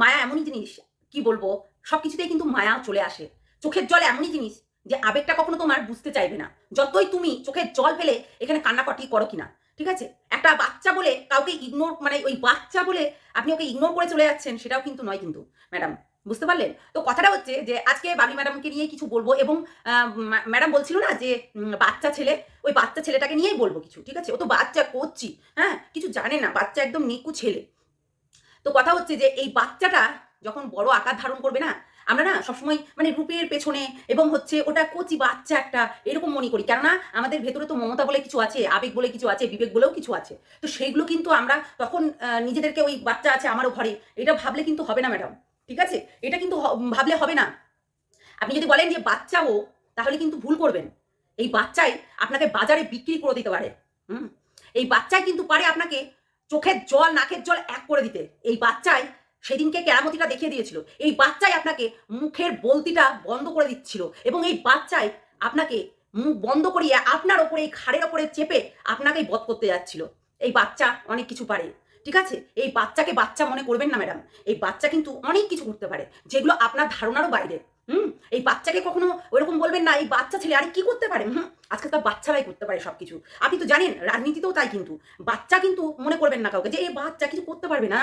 মায়া এমনই জিনিস, কি বলব? সব কিছুতেই কিন্তু মায়া চলে আসে। চোখের জল এমনই জিনিস যে আবেগটা কখনো তোমার বুঝতে চাইবে না। যতই তুমি চোখের জল ফেলে এখানে কান্নাকাটি করো কিনা, ঠিক আছে? একটা বাচ্চা বলে কাউকে ইগনোর মানে ওই বাচ্চা বলে আপনি ওকে ইগনোর করে চলে যাচ্ছেন, সেটাও কিন্তু নয় কিন্তু ম্যাডাম বুঝতে পারলেন? তো কথাটা হচ্ছে যে আজকে বাবি ম্যাডামকে নিয়ে কিছু বলব এবং ম্যাডাম বলছিল না যে বাচ্চা ছেলে, ওই বাচ্চা ছেলেটাকে নিয়েই বলব কিছু, ঠিক আছে? ও তো বাচ্চা করছি হ্যাঁ? কিছু জানে না, বাচ্চা একদম নিকু ছেলে। তো কথা হচ্ছে যে এই বাচ্চাটা যখন বড় আকার ধারণ করবে না, আমরা না সবসময় মানে রূপের পেছনে এবং হচ্ছে ওটা কচি বাচ্চা একটা এরকম মনে করি। কেননা আমাদের ভেতরে তো মমতা বলে কিছু আছে, আবেগ বলে কিছু আছে, বিবেক বলেও কিছু আছে। তো সেইগুলো কিন্তু আমরা তখন নিজেদেরকে ওই বাচ্চা আছে আমারও ঘরে, এটা ভাবলে কিন্তু হবে না ম্যাডাম। ঠিক আছে? এটা কিন্তু ভাবলে হবে না। আপনি যদি বলেন যে বাচ্চা ও তাহলে কিন্তু ভুল করবেন। এই বাচ্চাই আপনাকে বাজারে বিক্রি করে দিতে পারে। হুম? এই বাচ্চাই কিন্তু পারে আপনাকে চোখের জল, নাকের জল এক করে দিতে। এই বাচ্চাই সেদিনকে কেরামতিটা দেখিয়ে দিয়েছিল। এই বাচ্চাই আপনাকে মুখের বলতিটা বন্ধ করে দিচ্ছিল এবং এই বাচ্চাই আপনাকে মুখ বন্ধ করিয়ে আপনার ওপরে এই খাড়ের ওপরে চেপে আপনাকেই বধ করতে যাচ্ছিল। এই বাচ্চা অনেক কিছু পারে। ঠিক আছে? এই বাচ্চাকে বাচ্চা মনে করবেন না, ম্যাডাম। এই বাচ্চা কিন্তু অনেক কিছু করতে পারে, যেগুলো আপনার ধারণারও বাইরে। হুম? এই বাচ্চাকে কখনো ওইরকম বলবেন না, এই বাচ্চা ছেলে আরে কি করতে পারে? হুম? আজকে তো বাচ্চারাই করতে পারে সব কিছু আপনি তো জানেন, রাজনীতিতেও তাই কিন্তু। বাচ্চা কিন্তু মনে করবেন না কাউকে যে এই বাচ্চা কিছু করতে পারবে না।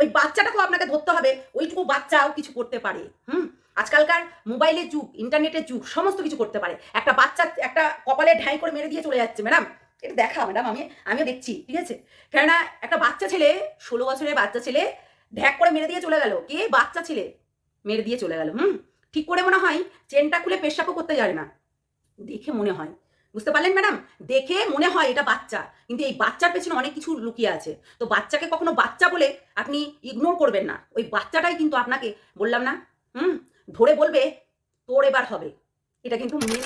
ওই বাচ্চাটাকেও আপনাকে ধরতে হবে, ওইটুকু বাচ্চাও কিছু করতে পারে। হুম? আজকালকার মোবাইলের যুগ, ইন্টারনেটের যুগ, সমস্ত কিছু করতে পারে। একটা বাচ্চা, একটা কপালে ঢাই করে মেরে দিয়ে চলে যাচ্ছে, ম্যাডাম। এটা দেখা ম্যাডাম আমি, আমিও দেখছি, ঠিক আছে? কেননা একটা বাচ্চা ছেলে, ষোলো বছরের বাচ্চা ছেলে, ঢ্যাক করে মেরে দিয়ে চলে গেল। কে? বাচ্চা ছেলে মেরে দিয়ে চলে গেল, হুম? ঠিক করে মনে হয় চেনটা খুলে পেশাবও করতে জানে না। দেখে মনে হয়, বুঝতে পারলেন ম্যাডাম দেখে মনে হয় এটা বাচ্চা, কিন্তু এই বাচ্চার পেছনে অনেক কিছু লুকিয়ে আছে। তো বাচ্চাকে কখনো বাচ্চা বলে আপনি ইগনোর করবেন না। ওই বাচ্চাটাই কিন্তু আপনাকে বললাম না, হুম? ধরে বলবে, তোর এবার হবে। এটা কিন্তু মেন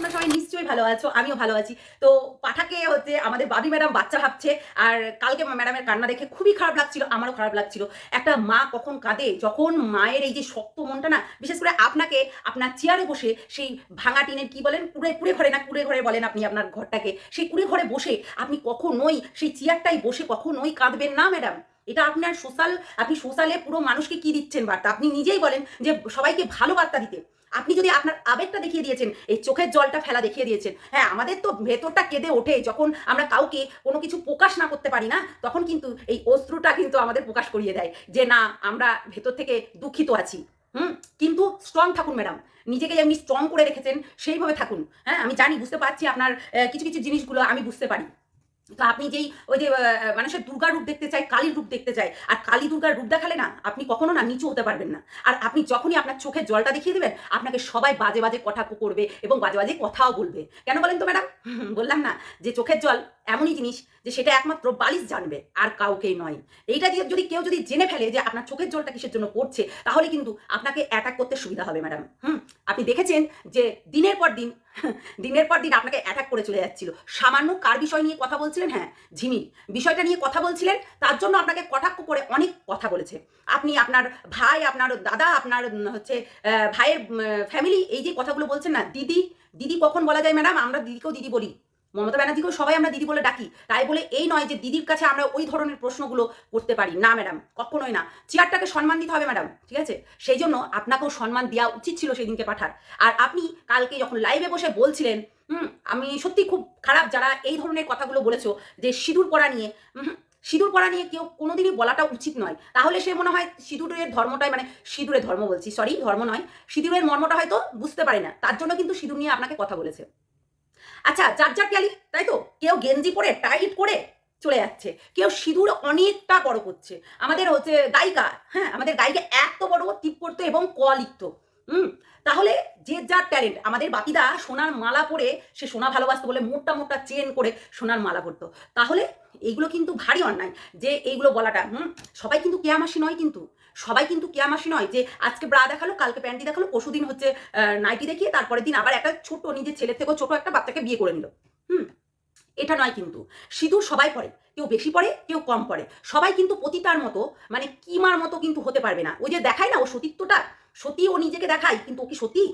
তোমরা সবাই নিশ্চয়ই ভালো আছো, আমিও ভালো আছি। তো পাঠাকে হচ্ছে আমাদের বাবি ম্যাডাম বাচ্চা ভাবছে, আর কালকে ম্যাডামের কান্না দেখে খুবই খারাপ লাগছিল, আমারও খারাপ লাগছিল। একটা মা কখন কাঁদে, যখন মায়ের এই যে শক্ত মনটা না, বিশেষ করে আপনাকে আপনার চেয়ারে বসে সেই ভাঙা টিনের কি বলেন, কুড়ে কুড়ে ঘরে না, কুড়ে ঘরে বলেন আপনি আপনার ঘরটাকে, সেই কুড়ে ঘরে বসে আপনি কখনোই সেই চেয়ারটাই বসে কখনোই কাঁদবেন না, ম্যাডাম। এটা আপনার সোশ্যাল, আপনি সোশ্যালে পুরো মানুষকে কি দিচ্ছেন বার্তা? আপনি নিজেই বলেন যে সবাইকে ভালো বার্তা দিতে। আপনি যদি আপনার আবেগটা দেখিয়ে দিয়েছেন, এই চোখের জলটা ফেলা দেখিয়ে দিয়েছেন হ্যাঁ আমাদের তো ভেতরটা কেঁদে ওঠে যখন আমরা কাউকে কোনো কিছু প্রকাশ না করতে পারি না, তখন কিন্তু এই অস্ত্রটা কিন্তু আমাদের প্রকাশ করিয়ে দেয় যে না, আমরা ভেতর থেকে দুঃখিত আছি। হুম? কিন্তু স্ট্রং থাকুন ম্যাডাম নিজেকে যেমনি স্ট্রং করে রেখেছেন, সেইভাবে থাকুন। হ্যাঁ আমি জানি, বুঝতে পারছি আপনার কিছু কিছু জিনিসগুলো আমি বুঝতে পারি। তো আপনি যেই ওই যে মানুষের দুর্গার রূপ দেখতে চাই কালীর রূপ দেখতে চাই, আর কালী দুর্গার রূপ দেখালে না আপনি কখনো না নিচু হতে পারবেন না। আর আপনি যখনই আপনার চোখের জলটা দেখিয়ে দেবেন, আপনাকে সবাই বাজে বাজে কথা করবে এবং বাজে বাজে কথাও বলবে। কেন বলেন তো ম্যাডাম? বললাম না যে, চোখের জল এমনই জিনিস যে সেটা একমাত্র বালিশ জানবে, আর কাউকেই নয়। এইটা দিয়ে যদি কেউ যদি জেনে ফেলে যে আপনার চোখের জলটা কিসের জন্য পড়ছে, তাহলে কিন্তু আপনাকে অ্যাটাক করতে সুবিধা হবে ম্যাডাম হুম? আপনি দেখেছেন যে দিনের পর দিন, দিনের পর দিন আপনাকে অ্যাটাক করে চলে যাচ্ছিল। সামান্য কার বিষয় নিয়ে কথা বলছিলেন? হ্যাঁ ঝিমি। বিষয়টা নিয়ে কথা বলছিলেন, তার জন্য আপনাকে কটাক্ষ করে অনেক কথা বলেছে। আপনি আপনার ভাই, আপনার দাদা, আপনার হচ্ছে ভাইয়ের ফ্যামিলি এই যে কথাগুলো বলছেন না, দিদি দিদি কখন বলা যায় ম্যাডাম আমরা দিদিকেও দিদি বলি। মমতা ব্যানার্জিকেও সবাই আমরা দিদি বলে ডাকি। তাই বলে এই নয় যে দিদির কাছে আমরা ওই ধরনের প্রশ্নগুলো করতে পারি। না, ম্যাডাম, কখনোই না। চেয়ারটাকে সম্মান দিতে হবে, ম্যাডাম, ঠিক আছে? সেই জন্য আপনাকেও সম্মান দেওয়া উচিত ছিল সেদিনকে পাঠার। আর আপনি কালকে যখন লাইভে বসে বলছিলেন, হুম, আমি সত্যি খুব খারাপ যারা এই ধরনের কথাগুলো বলেছ যে সিঁদুর পড়া নিয়ে সিঁদুর পরা নিয়ে কেউ কোনোদিনই বলাটা উচিত নয়। তাহলে সে মনে হয় সিঁদুরের ধর্মটাই মানে সিঁদুরের ধর্ম বলছি সরি ধর্ম নয়। সিঁদুরের মর্মটা হয়তো বুঝতে পারে না। তার জন্য কিন্তু সিঁদুর নিয়ে আপনাকে কথা বলেছে। আচ্ছা যার যার ক্যালি তাই তো? কেউ গেঞ্জি পরে, টাইট করে চলে যাচ্ছে। কেউ সিঁদুর অনেকটা বড় করছে। আমাদের হচ্ছে গায়িকা হ্যাঁ আমাদের গায়িকা এত বড়, টিপ করতো এবং ক লিখতো। হুম? তাহলে যে যার ট্যালেন্ট, আমাদের বাকিদা সোনার মালা পরে সে সোনা ভালোবাসতো বলে মোটা মোটা চেন করে সোনার মালা পরতো। তাহলে এইগুলো কিন্তু ভারী অন্যায়। যে এইগুলো বলাটা, হুম? সবাই কিন্তু কেয়ামাসি নয় কিন্তু। সবাই কিন্তু কেয়ামাসি নয় যে আজকে ব্রা দেখাল, কালকে প্যান্টি দেখাল, পরশুদিন হচ্ছে নাইটি দেখিয়ে তারপরের দিন আবার একটা ছোট নিজের ছেলের থেকেও ছোট একটা বাচ্চাকে বিয়ে করে নিল। হুম, এটা নয় কিন্তু। সিঁদুর সবাই পড়ে কেউ বেশি পড়ে কেউ কম পড়ে সবাই কিন্তু পতিতার মতো মানে কিমার মতো কিন্তু হতে পারবে না। ওই যে দেখায় না ও সতীত্বটা? সতী ও নিজেকে দেখায়, কিন্তু ও কি সতী?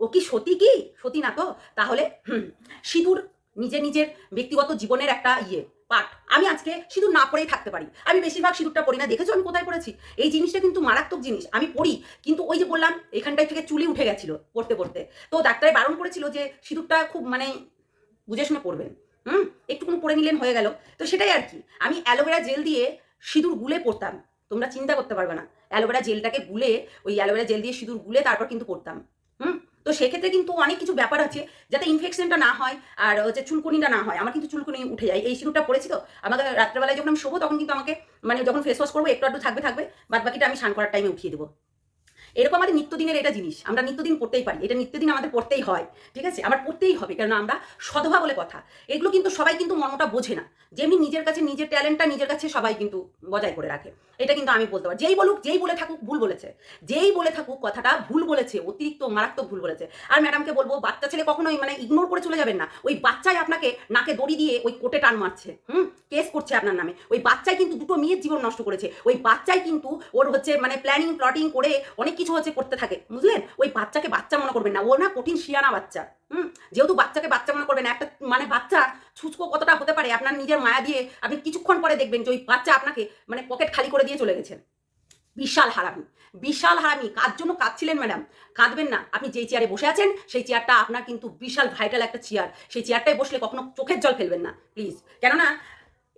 ও কি সতী কি? সতী না তো? তাহলে, হুম, সিঁদুর নিজের নিজের ব্যক্তিগত জীবনের একটা ইয়ে। পাঠ আমি আজকে সিঁদুর না পরেই থাকতে পারি। আমি বেশিরভাগ সিঁদুরটা পরি না। দেখেছ আমি কোথায় পড়েছি? এই জিনিসটা কিন্তু মারাত্মক জিনিস। আমি পড়ি, কিন্তু ওই যে বললাম, এখানটায় থেকে চুলি উঠে গেছিল পড়তে পড়তে। তো ডাক্তারে বারণ করেছিল যে সিঁদুরটা খুব মানে বুঝে শুনে পড়বেন হুম? একটুকুনি পরে নিলেন, হয়ে গেল। তো সেটাই আর কি। আমি অ্যালোভেরা জেল দিয়ে সিঁদুর গুলে পড়তাম। তোমরা চিন্তা করতে পারবে না। অ্যালোভেরা জেলটাকে গুলে, ওই অ্যালোভেরা জেল দিয়ে সিঁদুর গুলে তারপর কিন্তু পড়তাম। হুম? তো সেক্ষেত্রে কিন্তু অনেক কিছু ব্যাপার আছে যাতে ইনফেকশনটা না হয় আর হচ্ছে চুলকুনিটা না হয়। আমার কিন্তু চুলকুনি উঠে যায়। এই সিঁদুরটা পড়েছি তো। আমাকে রাত্রেবেলায় যখন আমি শোবো তখন কিন্তু আমাকে মানে যখন ফেস ওয়াশ করব, একটু একটু থাকবে থাকবে, বাদ বাকিটা আমি স্নান করার টাইমে উঠিয়ে দেবো। এরকম আমাদের নিত্যদিনের এটা জিনিস। আমরা নিত্যদিন পড়তেই পারি। এটা নিত্যদিন আমাদের পড়তেই হয়। ঠিক আছে? আমার পড়তেই হবে। কারণ আমরা সধবা বলে কথা। এগুলো কিন্তু সবাই কিন্তু মর্মটা বোঝে না। যেমনি নিজের কাছে নিজের ট্যালেন্টটা নিজের কাছে সবাই কিন্তু বজায় করে রাখে। এটা কিন্তু আমি বলতে পারি যেই বলুক, যেই বলে থাকুক, ভুল বলেছে। যেই বলে থাকুক কথাটা, ভুল বলেছে, অতিরিক্ত মারাত্মক ভুল বলেছে। আর ম্যাডামকে বলব, বাচ্চা ছেলে কখনোই মানে ইগনোর করে চলে যাবেন না। ওই বাচ্চাই আপনাকে নাকে দড়ি দিয়ে ওই কোটে টান মারছে, হুম? কেস করছে আপনার নামে। ওই বাচ্চাই কিন্তু দুটো মেয়ের জীবন নষ্ট করেছে। ওই বাচ্চাই কিন্তু ওর হচ্ছে মানে প্ল্যানিং প্লটিং করে অনেক কিছু হচ্ছে করতে থাকে, বুঝলেন? ওই বাচ্চাকে বাচ্চা মনে করবেন না। ও না কঠিন শিয়ানা বাচ্চা। হুম, যেহেতু বাচ্চাকে বাচ্চা মনে করবেন, একটা মানে বাচ্চা ছুচকো কতটা হতে পারে আপনার নিজের মায়া দিয়ে আপনি কিছুক্ষণ পরে দেখবেন যে ওই বাচ্চা আপনাকে মানে পকেট খালি করে দিয়ে চলে গেছেন বিশাল হারামি বিশাল হারামি। কার জন্য কাঁদছিলেন ম্যাডাম? কাঁদবেন না। আপনি যেই চেয়ারে বসে আছেন, সেই চেয়ারটা আপনার কিন্তু বিশাল ভাইটাল একটা চেয়ার সেই চেয়ারটায় বসলে কখনো চোখের জল ফেলবেন না প্লিজ কেননা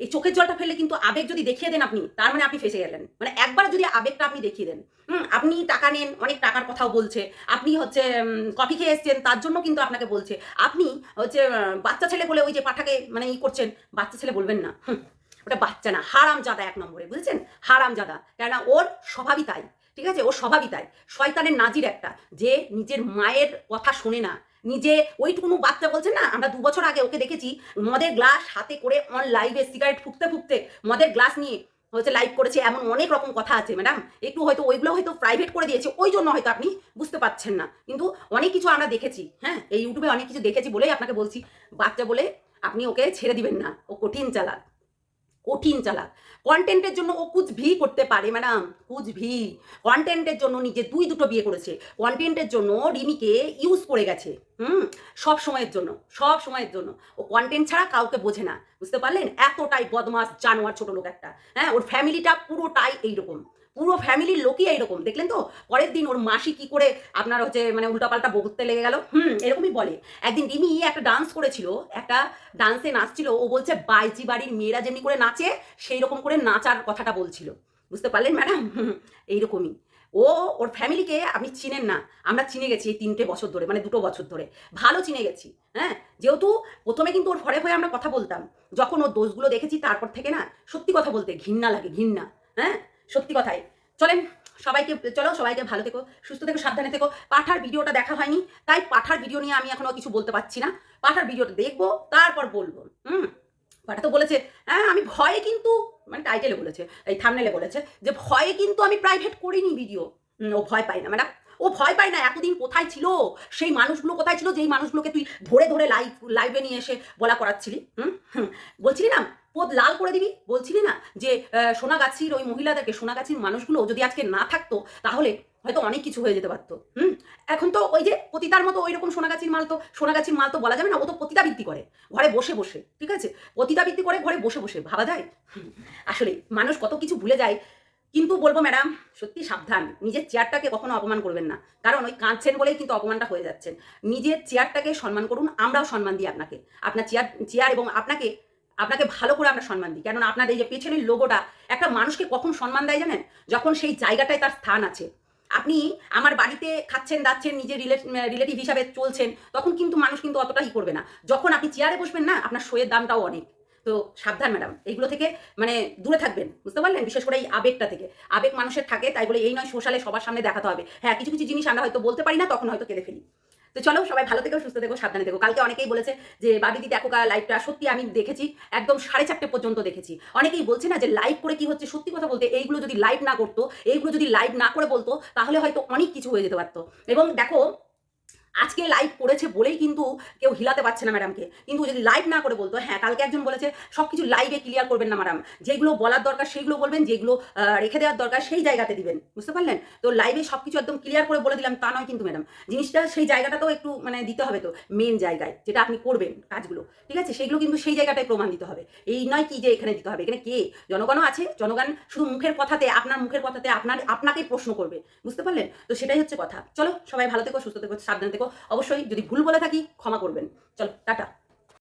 এই চোখের জলটা ফেললে কিন্তু আবেগ যদি দেখিয়ে দেন আপনি, তার মানে আপনি ফেসে গেলেন। মানে একবার যদি আবেগটা আপনি দেখিয়ে দেন, হুম, আপনি টাকা নেন, অনেক টাকার কথাও বলছে, আপনি হচ্ছে কফি খেয়ে এসছেন, তার জন্য কিন্তু আপনাকে বলছে, আপনি হচ্ছে বাচ্চা ছেলে বলে ওই যে পাঠাকে মানে ই করছেন, বাচ্চা ছেলে বলবেন না ওটা বাচ্চা না হারাম জাদা এক নম্বরে, বুঝেছেন? হারাম জাদা কেননা ওর স্বভাবই তাই, ঠিক আছে? ওর স্বভাবই তাই। শয়তানের নাজির একটা, যে নিজের মায়ের কথা শোনে না নিজে ওইটুকুনো বাচ্চা বলছে না, আমরা দু বছর আগে ওকে দেখেছি, মদের গ্লাস হাতে করে অন লাইভে সিগারেট ফুকতে ফুকতে মদের গ্লাস নিয়ে হচ্ছে লাইভ করেছে, এমন অনেক রকম কথা আছে ম্যাডাম একটু হয়তো ওইগুলো হয়তো প্রাইভেট করে দিয়েছে, ওই জন্য হয়তো আপনি বুঝতে পারছেন না। কিন্তু অনেক কিছু আমরা দেখেছি হ্যাঁ? এই ইউটিউবে অনেক কিছু দেখেছি বলেই আপনাকে বলছি। বাচ্চা বলে আপনি ওকে ছেড়ে দিবেন না, ও কঠিন চালাক। কঠিন চালাক। কন্টেন্টের জন্য ও কুচ ভি করতে পারে ম্যাডাম কুচ ভি। কন্টেন্টের জন্য নিজে দুই দুটো বিয়ে করেছে। কন্টেন্টের জন্য রিমিকে ইউজ করে গেছে, হুম? সব সময়ের জন্য, সব সময়ের জন্য। ও কন্টেন্ট ছাড়া কাউকে বোঝে না, বুঝতে পারলেন? এতটাই বদমাস জানোয়ার ছোট লোক একটা হ্যাঁ? ওর ফ্যামিলিটা পুরোটাই এইরকম। পুরো ফ্যামিলির লোকই এইরকম। দেখলেন তো? পরের দিন ওর মাসি কি করে আপনার হচ্ছে মানে উল্টাপাল্টা বকতে লেগে গেল? হুম, এরকমই বলে। একদিন রিমি একটা ডান্স করেছিল, একটা ডান্সে নাচছিল। ও বলছে, বাইজি বাড়ির মেয়েরা যেমনি করে নাচে সেই রকম করে নাচার কথাটা বলছিল। বুঝতে পারলেন ম্যাডাম এইরকমই। ও, ওর ফ্যামিলিকে আপনি চিনেন না। আমরা চিনে গেছি এই তিনটে বছর ধরে মানে দুটো বছর ধরে। ভালো চিনে গেছি হ্যাঁ? যেহেতু প্রথমে কিন্তু ওর ভরে ভয়ে আমরা কথা বলতাম। যখন ওর দোষগুলো দেখেছি, তারপর থেকে না সত্যি কথা বলতে ঘৃণা লাগে, ঘৃণা হ্যাঁ? সত্যি কথাই। চলেন সবাইকে, চলো সবাইকে ভালো থেকো, সুস্থ থেকো, সাবধানে থেকো। পাঠার ভিডিওটা দেখা হয়নি, তাই পাঠার ভিডিও নিয়ে আমি এখনও কিছু বলতে পারছি না। পাঠার ভিডিওটা দেখব, তারপর বলব, হুম? পাঠা তো বলেছে হ্যাঁ আমি ভয়ে কিন্তু মানে টাইটেলে বলেছে, এই থামনেলে বলেছে, যে ভয়ে কিন্তু আমি প্রাইভেট করিনি ভিডিও ও ভয় পাই না, ম্যাডাম। ও ভয় পায় না এতদিন কোথায় ছিল? সেই মানুষগুলো কোথায় ছিল, যেই মানুষগুলোকে তুই ধরে ধরে লাইভ লাইভে নিয়ে এসে বলা করাচ্ছিলি? হুম হুম। বলছিলি না পদ লাল করে দিবি? বলছিলি না যে সোনাগাছির ওই মহিলাদেরকে, সোনাগাছির মানুষগুলো যদি আজকে না থাকতো, তাহলে হয়তো অনেক কিছু হয়ে যেতে পারতো। হুম? এখন তো ওই যে পতিতার মতো ওই রকম সোনাগাছির মাল তো, সোনাগাছির মাল তো বলা যাবে না, ও তো পতিতাবৃত্তি করে, ঘরে বসে বসে, ঠিক আছে? পতিতাবৃত্তি করে ঘরে বসে বসে, ভাবা যায়? আসলে মানুষ কত কিছু ভুলে যায়, কিন্তু বলব ম্যাডাম, সত্যি সাবধান, নিজের চেয়ারটাকে কখনো অপমান করবেন না। কারণ ওই কাঁদছেন বলেই কিন্তু অপমানটা হয়ে যাচ্ছেন। নিজের চেয়ারটাকে সম্মান করুন, আমরাও সম্মান দিই আপনাকে। আপনার চেয়ার চেয়ার এবং আপনাকে আপনাকে ভালো করে আমরা সম্মান দিই। কেননা আপনার এই যে পেছনের লোগোটা একটা মানুষকে কখন সম্মান দেয় জানেন? যখন সেই জায়গাটায় তার স্থান আছে। আপনি আমার বাড়িতে খাচ্ছেন, দাচ্ছেন, নিজের রিলেটিভ হিসাবে চলছেন, তখন কিন্তু মানুষ কিন্তু অতটা ই করবে না। যখন আপনি চেয়ারে বসবেন না, আপনার শোয়ের দামটাও অনেক। তো সাবধান ম্যাডাম এইগুলো থেকে মানে দূরে থাকবেন, বুঝতে পারলেন? বিশেষ করে এই আবেগটা থেকে। আবেগ মানুষের থাকে, তাই বলে এই নয়, সোশ্যালে সবার সামনে দেখাতে হবে। হ্যাঁ কিছু কিছু জিনিস আমরা হয়তো বলতে পারি না, তখন হয়তো কেঁদে ফেলি। তো চলো সবাই ভালো থেকো, সুস্থ থেকো, সাবধানে থেকো। কালকে অনেকেই বলেছে যে বাবিদি দেখো লাইভটা সত্যি আমি দেখেছি, একদম সাড়ে চারটে পর্যন্ত দেখেছি। অনেকেই বলছে না যে লাইভ করে কি হচ্ছে? সত্যি কথা বলতে, এইগুলো যদি লাইভ না করতো, এইগুলো যদি লাইভ না করে বলতো, তাহলে হয়তো অনেক কিছু হয়ে যেতে পারতো। এবং দেখো আজকে লাইভ করেছে বলেই কিন্তু কেউ হিলাতে পারছে না ম্যাডামকে কিন্তু যদি লাইভ না করে বলতো হ্যাঁ কালকে একজন বলেছে সব কিছু লাইভে ক্লিয়ার করবেন না ম্যাডাম যেগুলো বলার দরকার সেগুলো বলবেন, যেগুলো রেখে দেওয়ার দরকার সেই জায়গাতে দিবেন। বুঝতে পারলেন? তো লাইভে সব কিছু একদম ক্লিয়ার করে বলে দিলাম, তা নয় কিন্তু ম্যাডাম জিনিসটা সেই জায়গাটাতেও একটু মানে দিতে হবে তো মেন জায়গায়, যেটা আপনি করবেন কাজগুলো। ঠিক আছে? সেগুলো কিন্তু সেই জায়গাটায় প্রমাণ দিতে হবে। এই নয় কি যে এখানে দিতে হবে, এখানে কে? জনগণও আছে, জনগণ শুধু মুখের কথাতে, আপনার মুখের কথাতে আপনার, আপনাকেই প্রশ্ন করবে। বুঝতে পারলেন? তো সেটাই হচ্ছে কথা। চলো, সবাই ভালো থেকো, সুস্থ থেকো, সাবধান থেকো অবশ্যই যদি ভুল বলে থাকি ক্ষমা করবেন। চলো টাটা।